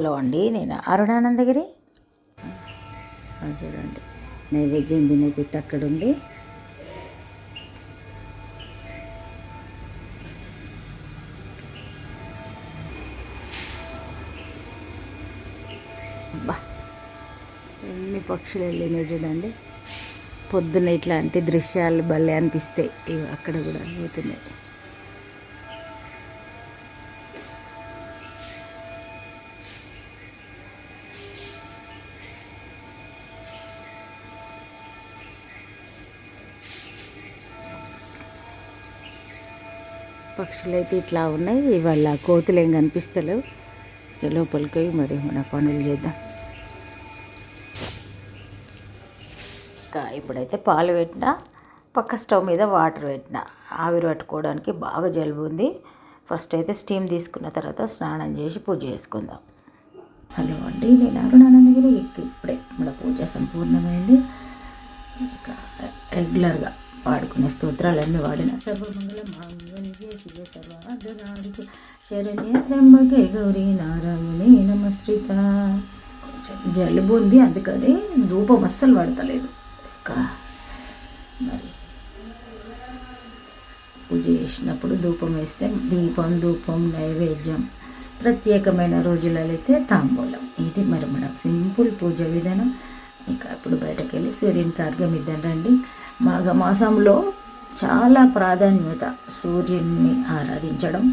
Hello అండి నేను అరుణానందగిరి. చూడండి నైవేద్యం తినే పెట్టి అక్కడ ఉంది అబ్బా ఎన్ని పక్షులు వెళ్ళినాయి చూడండి. పొద్దున ఇట్లాంటి దృశ్యాలు భలే అనిపిస్తాయి. అక్కడ కూడా అవుతున్నాయి పక్షులు అయితే ఇట్లా ఉన్నాయి. ఇవాళ కోతులు ఏం కనిపిస్తలేవు. లోపలికి మరి మన పనులు చేద్దాం. ఇంకా ఇప్పుడైతే పాలు పెట్టినా పక్క స్టవ్ మీద వాటర్ పెట్టిన. ఆవిరి పట్టుకోవడానికి బాగా జలుబు ఉంది. ఫస్ట్ అయితే స్టీమ్ తీసుకున్న తర్వాత స్నానం చేసి పూజ చేసుకుందాం. హలో అండి నేను అరుణానందగిరి ఇప్పుడే మన పూజ సంపూర్ణమైంది. ఇంకా రెగ్యులర్గా పాడుకునే స్తోత్రాలన్నీ వాడిన. సర్వమంగళం శరణ్య త్రంబకే గౌరీ నారాయణే నమస్కృత. జలుబు ఉంది అందుకని ధూపం అస్సలు పడతలేదు ఇంకా మరి పూజ చేసినప్పుడు ధూపం వేస్తే దీపం ధూపం నైవేద్యం ప్రత్యేకమైన రోజులలో అయితే తాంబూలం. ఇది మరి మనం సింపుల్ పూజ విధానం. ఇంకా ఇప్పుడు బయటకు వెళ్ళి సూర్యునికి అర్ఘ్యం ఇద్దాం రండి. మాఘ మాసంలో చాలా ప్రాధాన్యత సూర్యుడిని ఆరాధించడం.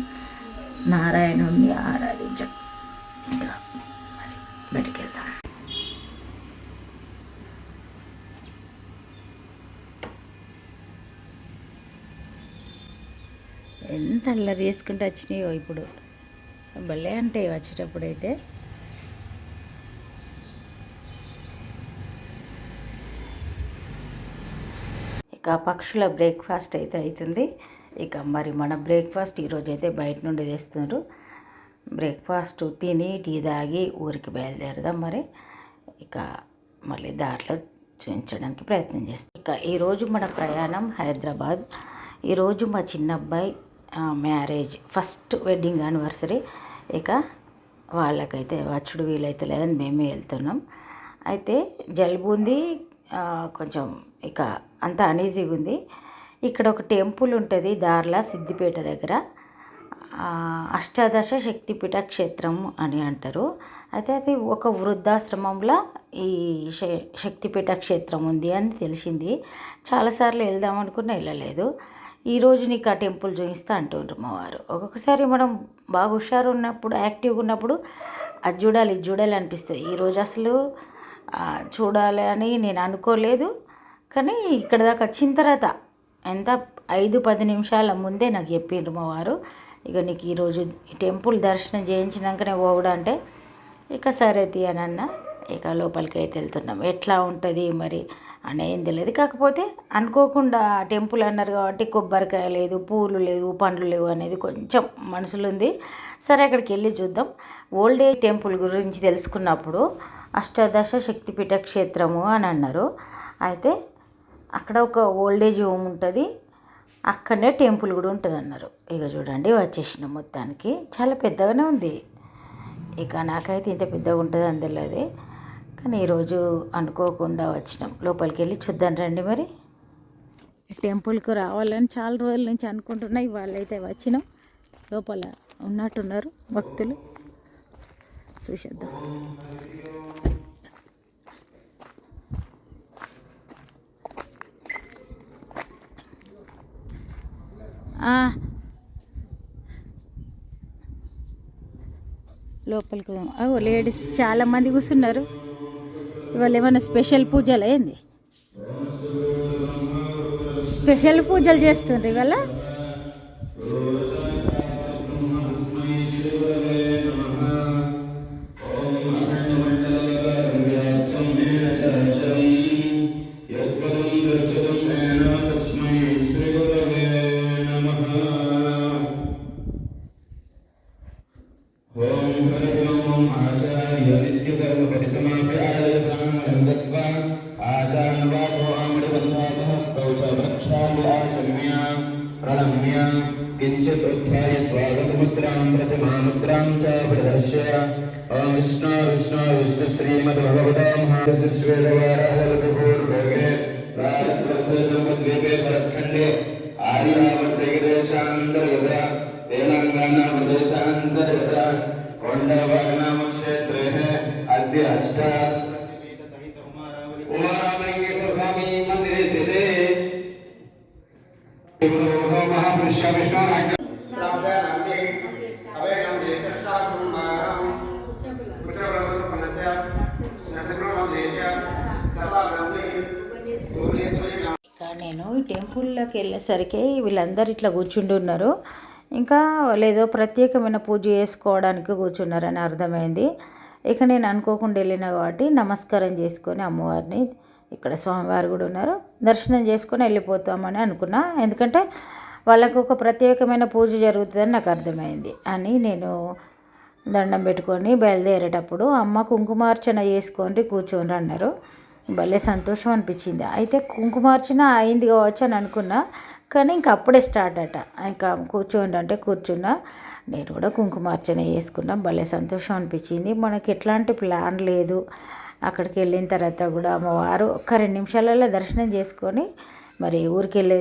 నారాయణుణ్ణి ఆరాధించడం. ఇంకా మరి బయటికి వెళ్దాం ఎంత అల్లరి చేసుకుంటూ వచ్చినాయో ఇప్పుడు. భలే అంటే వచ్చేటప్పుడు అయితే ఇక పక్షుల బ్రేక్ఫాస్ట్ అయితే అవుతుంది. ఇక మరి మన బ్రేక్ఫాస్ట్ ఈరోజు అయితే బయట నుండి తెస్తున్నారు. బ్రేక్ఫాస్ట్ తిని టీ తాగి ఊరికి బయలుదేరదాం మరి. ఇక మళ్ళీ దారిలో చూపించడానికి ప్రయత్నం చేస్తాం. ఇక ఈరోజు మన ప్రయాణం హైదరాబాద్. ఈరోజు మా చిన్న అబ్బాయి మ్యారేజ్ ఫస్ట్ వెడ్డింగ్ యానివర్సరీ. ఇక వాళ్ళకైతే వచ్చుడు వీలైతే లేదని మేమే వెళ్తున్నాం. అయితే జలుబు ఉంది కొంచెం ఇక అంత అనీజీగా ఉంది. ఇక్కడ ఒక టెంపుల్ ఉంటుంది దార్లా సిద్దిపేట దగ్గర. అష్టాదశ శక్తిపీఠ క్షేత్రం అని అంటారు. అయితే అది ఒక వృద్ధాశ్రమంలో ఈ శ- శక్తిపీఠ క్షేత్రం ఉంది అని తెలిసింది. చాలాసార్లు వెళ్దాం అనుకున్నా వెళ్ళలేదు. ఈరోజు నీకు ఆ టెంపుల్ చూపిస్తా అంటుండ్రు మా వారు. ఒక్కొక్కసారి మనం బాగా హుషారు ఉన్నప్పుడు యాక్టివ్గా ఉన్నప్పుడు అది చూడాలి ఇది చూడాలి అనిపిస్తుంది. ఈరోజు అసలు చూడాలి అని నేను అనుకోలేదు. కానీ ఇక్కడ దాకా వచ్చిన తర్వాత ఎంత? ఐదు పది నిమిషాల ముందే నాకు చెప్పిండ్రు మా వారు. ఇక నీకు ఈరోజు టెంపుల్ దర్శనం చేయించినాకనే పోవడం అంటే ఇక సరే తీయనన్న ఇక లోపలికి అయితే వెళ్తున్నాం. ఎట్లా ఉంటుంది మరి అని ఏం తెలియదు. కాకపోతే అనుకోకుండా టెంపుల్ అన్నారు కాబట్టి కొబ్బరికాయ లేదు పూలు లేవు పండ్లు లేవు అనేది కొంచెం మనసులో ఉంది సరే అక్కడికి వెళ్ళి చూద్దాం. ఓల్డ్ ఏజ్ టెంపుల్ గురించి తెలుసుకున్నప్పుడు అష్టాదశ శక్తిపీఠ క్షేత్రము అని అన్నారు. అయితే అక్కడ ఒక ఓల్డేజ్ హోమ్ ఉంటుంది. అక్కడనే టెంపుల్ కూడా ఉంటుంది అన్నారు ఇక చూడండి వచ్చేసిన మొత్తానికి. చాలా పెద్దగానే ఉంది. ఇక నాకైతే ఇంత పెద్దగా ఉంటుంది అని కానీ ఈరోజు అనుకోకుండా వచ్చినాం. లోపలికి వెళ్ళి చూద్దాం రండి మరి. టెంపుల్కి రావాలని చాలా రోజుల నుంచి అనుకుంటున్నా. ఇవాళ అయితే వచ్చినాం. లోపల ఉన్నట్టున్నారు భక్తులు. చూసేద్దాం. లోపలికి ఓ లేడీస్ చాలా మంది కూర్చున్నారు. ఇవాళ ఏమైనా స్పెషల్ పూజలు అయింది స్పెషల్ పూజలు చేస్తుండ్రు ఇవాళ? ओम हरिओम आचार्य नित्य कर्म परिसमाप्य आलयतामरं दत्वा आचार्यवादो आमृतबन्धातः स्तौच वृक्षालि आचम्य प्रणम्य किञ्चित् उत्थाय स्वागतमुद्रां प्रतिमामुद्रां च प्रदर्श्य ॐ विष्णु विष्णु विष्णुश्रीमद्भगवतां राजद्वीपे परखण्डे आर्यावत्रिगिरेशान्तर्युगा నేను ఈ టెంపుల్లోకి వెళ్ళేసరికి వీళ్ళందరూ ఇట్లా కూర్చుంటున్నారు ఇంకా లేదో ప్రత్యేకమైన పూజ చేసుకోవడానికి కూర్చున్నారని అర్థమైంది. ఇక నేను అనుకోకుండా వెళ్ళిన కాబట్టి నమస్కారం చేసుకొని అమ్మవారిని ఇక్కడ స్వామివారు కూడా ఉన్నారు. దర్శనం చేసుకొని వెళ్ళిపోతామని అనుకున్నా. ఎందుకంటే వాళ్ళకు ఒక ప్రత్యేకమైన పూజ జరుగుతుందని నాకు అర్థమైంది అని నేను దండం పెట్టుకొని బయలుదేరేటప్పుడు అమ్మ కుంకుమార్చన చేసుకొని కూర్చోండి అన్నారు. భలే సంతోషం అనిపించింది. అయితే కుంకుమార్చన అయింది కావచ్చు అని అనుకున్నా. కానీ ఇంక అప్పుడే స్టార్ట్ అట. ఇంకా కూర్చోండి అంటే కూర్చున్నా. నేను కూడా కుంకుమార్చన చేసుకున్నా. భలే సంతోషం అనిపించింది. మనకి ఎట్లాంటి ప్లాన్ లేదు. అక్కడికి వెళ్ళిన తర్వాత కూడా అమ్మవారు ఒక్క రెండు నిమిషాలలో దర్శనం చేసుకొని మరి ఊరికి వెళ్ళే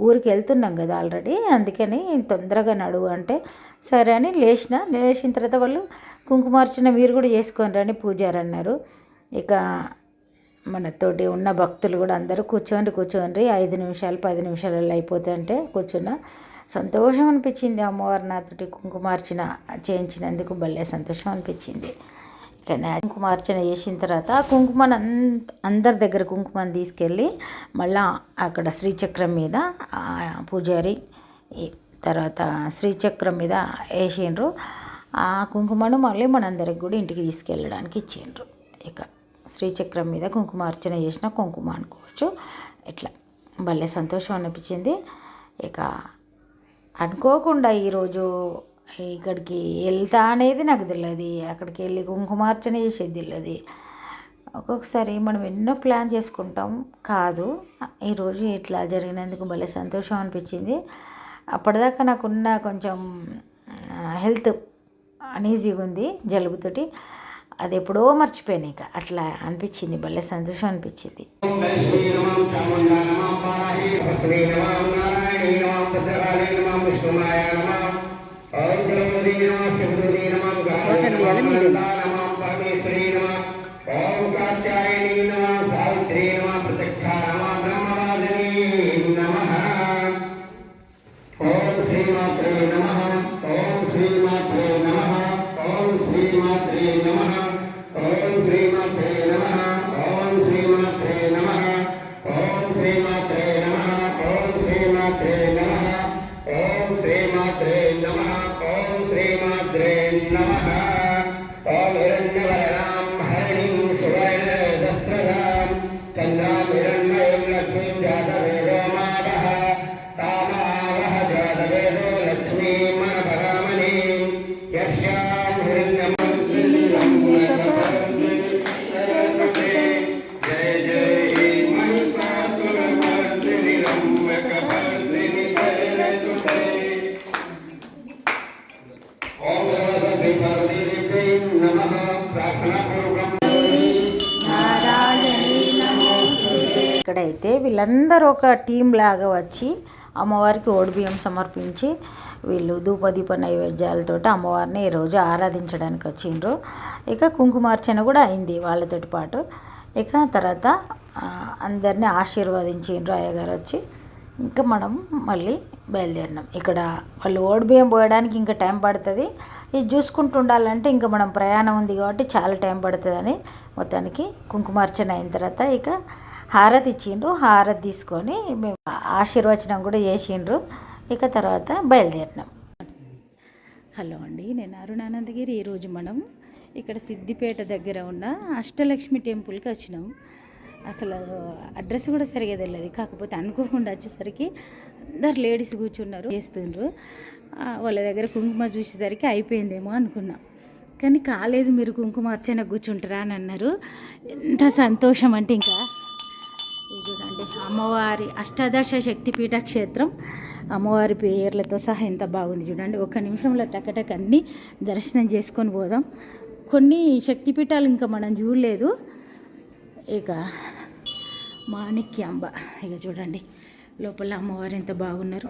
ఊరికి వెళ్తున్నాం కదా ఆల్రెడీ. అందుకని తొందరగా నడువు అంటే సరే అని లేచిన. లేచిన తర్వాత వాళ్ళు కుంకుమార్చన మీరు కూడా చేసుకోండి అని పూజారు అన్నారు. ఇక మనతోటి ఉన్న భక్తులు కూడా అందరూ కూర్చోండి కూర్చోండి. ఐదు నిమిషాలు పది నిమిషాలలో అయిపోతుంటే కూర్చున్నా. సంతోషం అనిపించింది అమ్మవారు నాతోటి కుంకుమార్చన చేయించినందుకు భలే సంతోషం అనిపించింది. ఇక కుంకుమార్చన చేసిన తర్వాత ఆ కుంకుమను అంత అందరి దగ్గర కుంకుమని తీసుకెళ్ళి మళ్ళా అక్కడ శ్రీచక్రం మీద పూజారి తర్వాత శ్రీచక్రం మీద వేసిండ్రు. ఆ కుంకుమను మళ్ళీ మనందరికి కూడా ఇంటికి తీసుకెళ్ళడానికి ఇచ్చిండ్రు. ఇక శ్రీచక్రం మీద కుంకుమార్చన చేసిన కుంకుమ అనుకోవచ్చు. ఇట్లా భలే సంతోషం అనిపించింది. ఇక అనుకోకుండా ఈరోజు ఇక్కడికి వెళ్తా అనేది నాకు తెలియదు. అక్కడికి వెళ్ళి కుంకుమార్చన చేసేది తెలియదు. ఒక్కొక్కసారి మనం ఎన్నో ప్లాన్ చేసుకుంటాం. కాదు ఈరోజు ఇట్లా జరిగినందుకు భలే సంతోషం అనిపించింది. అప్పటిదాకా నాకున్న కొంచెం హెల్త్ అనీజీగా ఉంది జలుబుతోటి. అది ఎప్పుడో మర్చిపోయాను ఇక. అట్లా అనిపించింది. భలే సంతోషం అనిపించింది. శ్రీమాత్రే నమ. ఓం శ్రీమాత్రే నమ. ఓం శ్రీమాత్రే నమ. ఓం శ్రీమాత్రే నమ. ఓం హిరణ్యవ వీళ్ళందరూ ఒక టీం లాగా వచ్చి అమ్మవారికి ఓడిబియ్యం సమర్పించి వీళ్ళు ధూపదీప నైవేద్యాలతో అమ్మవారిని ఈరోజు ఆరాధించడానికి వచ్చిండ్రు. ఇక కుంకుమార్చన కూడా అయింది వాళ్ళతోటి పాటు. ఇక తర్వాత అందరినీ ఆశీర్వదించిండ్రు అయ్యగారు వచ్చి. ఇంకా మనం మళ్ళీ బయలుదేరినాం. ఇక్కడ వాళ్ళు ఓడిబియ్యం పోయడానికి ఇంకా టైం పడుతుంది. ఇది చూసుకుంటూ ఉండాలంటే ఇంకా మనం ప్రయాణం ఉంది కాబట్టి చాలా టైం పడుతుందని మొత్తానికి కుంకుమార్చన అయిన తర్వాత ఇక హారతి ఇచ్చిండ్రు హారతి తీసుకొని మేము ఆశీర్వచనం కూడా చేసిండ్రు. ఇక తర్వాత బయలుదేరినాం. హలో అండి నేను అరుణానందగిరి. ఈరోజు మనం ఇక్కడ సిద్దిపేట దగ్గర ఉన్న అష్టలక్ష్మి టెంపుల్కి వచ్చినాం. అసలు అడ్రస్ కూడా సరిగా తెలియదు కాకపోతే అనుకోకుండా వచ్చేసరికి అందరు లేడీస్ కూర్చున్నారు. చేస్తుండ్రు. వాళ్ళ దగ్గర కుంకుమ చూసేసరికి అయిపోయిందేమో అనుకున్నాం. కానీ కాలేదు మీరు కుంకుమ అర్చన కూర్చుంటారా అని అన్నారు. ఎంత సంతోషం అంటే ఇంకా చూడండి. అమ్మవారి అష్టాదశ శక్తిపీఠ క్షేత్రం. అమ్మవారి పేర్లతో సహా ఎంత బాగుంది చూడండి. ఒక్క నిమిషంలో టకటక అన్నీ దర్శనం చేసుకొని పోదాం. కొన్ని శక్తిపీఠాలు ఇంకా మనం చూడలేదు. ఇక మాణిక్యాంబ. ఇక చూడండి. లోపల అమ్మవారు ఎంత బాగున్నారు.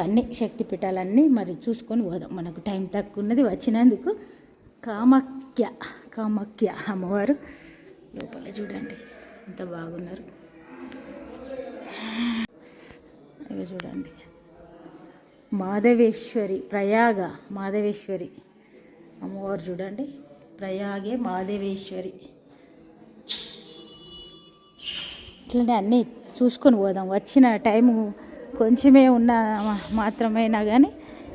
అన్ని శక్తిపీఠాలన్నీ మరి చూసుకొని పోదాం. మనకు టైం తక్కువ ఉన్నది వచ్చినందుకు కామాఖ్య కామాఖ్య అమ్మవారు లోపల చూడండి. ఎంత బాగున్నారు. ఇవి చూడండి. మాధవేశ్వరి ప్రయాగ మాధవేశ్వరి. అమ్మవారు చూడండి. ప్రయాగే మాధవేశ్వరి. ఇట్లనే అన్నీ చూసుకొని పోదాం. వచ్చిన టైము కొంచెమే ఉన్న మాత్రమైనా కానీ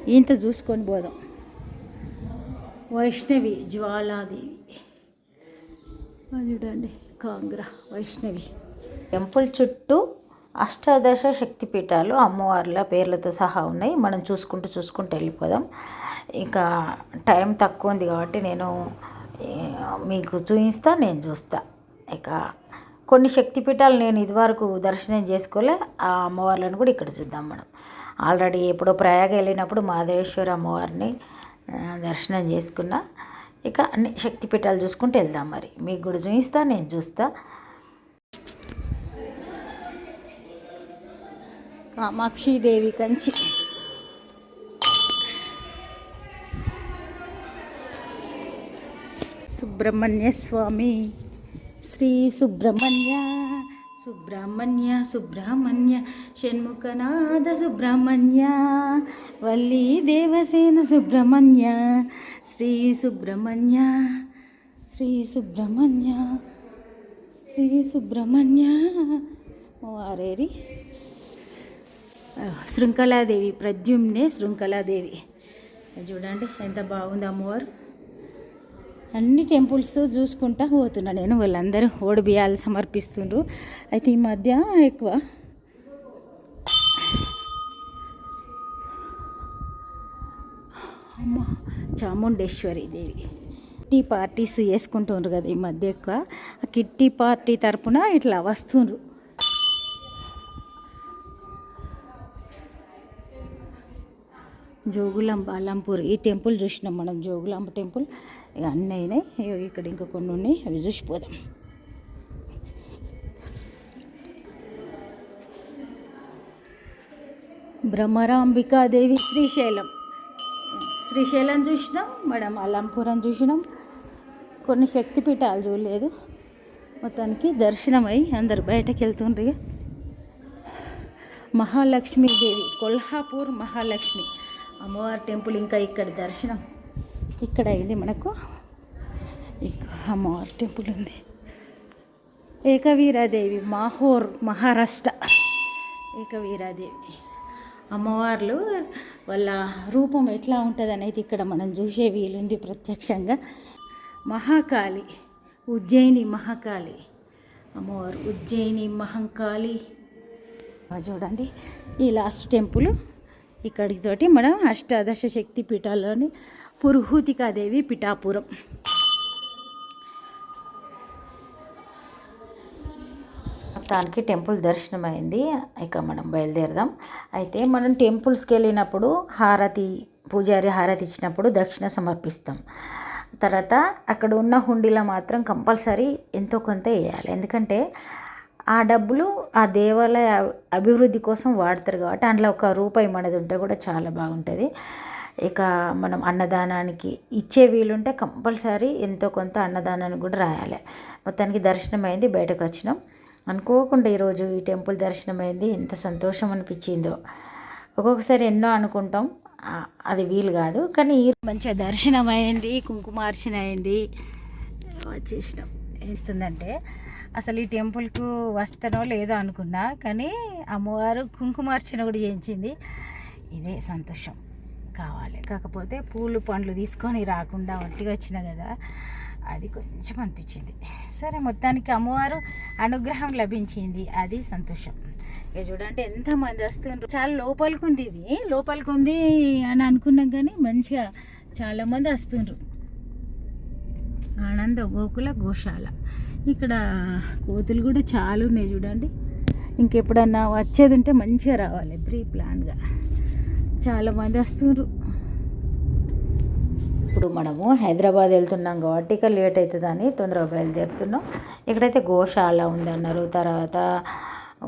ఇంత చూసుకొని పోదాం. వైష్ణవి జ్వాలాదేవి. చూడండి. కాంగ్రా వైష్ణవి. టెంపుల్ చుట్టూ అష్టాదశ శక్తిపీఠాలు అమ్మవార్ల పేర్లతో సహా ఉన్నాయి. మనం చూసుకుంటూ చూసుకుంటూ వెళ్ళిపోదాం. ఇంకా టైం తక్కువ ఉంది కాబట్టి నేను మీకు చూపిస్తా నేను చూస్తా. ఇక కొన్ని శక్తిపీఠాలు నేను ఇదివరకు దర్శనం చేసుకోలే. ఆ అమ్మవార్లను కూడా ఇక్కడ చూద్దాం మనం. ఆల్రెడీ ఎప్పుడో ప్రయాగ వెళ్ళినప్పుడు మాధవేశ్వర అమ్మవారిని దర్శనం చేసుకున్నా. ఇక అన్ని శక్తిపీఠాలు చూసుకుంటూ వెళ్దాం మరి. మీకు కూడా చూపిస్తా నేను చూస్తా. కామాక్షిదేవి కంచి. సుబ్రహ్మణ్య స్వామి శ్రీ సుబ్రహ్మణ్య సుబ్రహ్మణ్య సుబ్రహ్మణ్య షణ్ముఖనాథ సుబ్రహ్మణ్య వల్లి దేవసేన సుబ్రహ్మణ్య శ్రీ సుబ్రహ్మణ్య శ్రీ సుబ్రహ్మణ్య శ్రీ సుబ్రహ్మణ్య. వారేరి శృంఖలాదేవి ప్రద్యుమ్నే శృంఖలాదేవి. చూడండి ఎంత బాగుంది అమ్మవారు. అన్ని టెంపుల్స్ చూసుకుంటా పోతున్నా నేను వాళ్ళందరూ ఓడిబియాలు సమర్పిస్తుండ్రు. అయితే ఈ మధ్య ఎక్కువ అమ్మ చాముండేశ్వరి దేవి. కిట్టి పార్టీస్ వేసుకుంటుండ్రు కదా ఈ మధ్య ఎక్కువ. ఆ కిట్టి పార్టీ తరపున ఇట్లా వస్తుండ్రు. జోగులాంబ అల్లంపూర్ ఈ టెంపుల్ చూసినాం మనం జోగులాంబ టెంపుల్. ఇక అన్నీ అయినాయి. ఇక్కడ ఇంకా కొన్ని ఉన్నాయి. అవి చూసిపోదాం భ్రమరాంబికాదేవి శ్రీశైలం. శ్రీశైలం చూసినాం మనం అల్లంపురం చూసినాం. కొన్ని శక్తిపీఠాలు చూడలేదు. మొత్తానికి దర్శనం అందరు బయటకు వెళ్తుండ్రు ఇక. మహాలక్ష్మీదేవి కొల్హాపూర్ మహాలక్ష్మి అమ్మవారి టెంపుల్ ఇంకా ఇక్కడ దర్శనం. ఇక్కడ అయింది మనకు. ఇంకా అమ్మవారి టెంపుల్ ఉంది. ఏకవీరాదేవి మాహోర్ మహారాష్ట్ర. ఏకవీరాదేవి. అమ్మవార్లు వాళ్ళ రూపం ఎట్లా ఉంటుంది అనేది ఇక్కడ మనం చూసే వీలుంది ప్రత్యక్షంగా. మహాకాళి ఉజ్జయిని మహాకాళి. అమ్మవారు ఉజ్జయిని మహంకాళి. చూడండి ఈ లాస్ట్ టెంపుల్ ఇక్కడితోటి మనం అష్టాదశ శక్తి పీఠాల్లోని పురుహూతికాదేవి పిఠాపురం. మొత్తానికి టెంపుల్ దర్శనం అయింది ఇక మనం బయలుదేరదాం. అయితే మనం టెంపుల్స్కి వెళ్ళినప్పుడు హారతి పూజారి హారతి ఇచ్చినప్పుడు దక్షిణ సమర్పిస్తాం. తర్వాత అక్కడ ఉన్న హుండీలో మాత్రం కంపల్సరీ ఎంతో కొంత వేయాలి. ఎందుకంటే ఆ డబ్బులు ఆ దేవాలయ అభివృద్ధి కోసం వాడతారు కాబట్టి అందులో ఒక రూపాయి మనది ఉంటే కూడా చాలా బాగుంటుంది. ఇక మనం అన్నదానానికి ఇచ్చే వీలుంటే కంపల్సరీ ఎంతో కొంత అన్నదానానికి కూడా రాయాలి. మొత్తానికి దర్శనం అయింది బయటకు వచ్చినాం. అనుకోకుండా ఈరోజు ఈ టెంపుల్ దర్శనం అయింది ఎంత సంతోషం అనిపించిందో. ఒక్కొక్కసారి ఎన్నో అనుకుంటాం. అది వీలు కాదు. కానీ ఈ మంచిగా దర్శనం అయింది కుంకుమార్చన అయింది వచ్చేసినాం. వేస్తుందంటే అసలు ఈ టెంపుల్కు వస్తానో లేదో అనుకున్నా. కానీ అమ్మవారు కుంకుమార్చన కూడా చేయించింది. ఇదే సంతోషం కావాలి. కాకపోతే పూలు పండ్లు తీసుకొని రాకుండా ఒట్టిగా వచ్చినా కదా. అది కొంచెం అనిపించింది. సరే మొత్తానికి అమ్మవారు అనుగ్రహం లభించింది. అది సంతోషం. ఇక చూడండి ఎంతమంది వస్తుండ్రు. చాలా లోపలికి ఉంది ఇది. లోపలికి ఉంది అని అనుకున్నాం కానీ మంచిగా చాలామంది వస్తుండ్రు. ఆనంద గోకుల గోశాల. ఇక్కడ కోతులు కూడా చాలా ఉన్నాయి చూడండి. ఇంకెప్పుడన్నా వచ్చేది ఉంటే మంచిగా రావాలి. ప్రీ ప్లాన్గా చాలామంది వస్తుండ్రు. ఇప్పుడు మనము హైదరాబాద్ వెళ్తున్నాం కాబట్టి ఇక లేట్ అవుతుందని తొందరగా బయలుదేరుతున్నాం. ఇక్కడైతే గోశాల ఉందన్నారు తర్వాత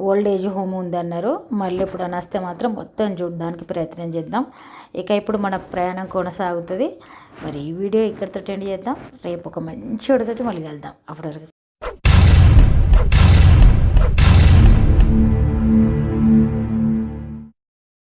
ఓల్డ్ ఏజ్ హోమ్ ఉందన్నారు. మళ్ళీ ఎప్పుడైనా వస్తే మాత్రం మొత్తం చూడడానికి ప్రయత్నం చేద్దాం. ఇక ఇప్పుడు మన ప్రయాణం కొనసాగుతుంది. మరి ఈ వీడియో ఇక్కడితో ఎండ్ చేద్దాం. రేపు ఒక మంచి వీడియోతో మళ్ళీ వెళ్దాం అప్పటివరకు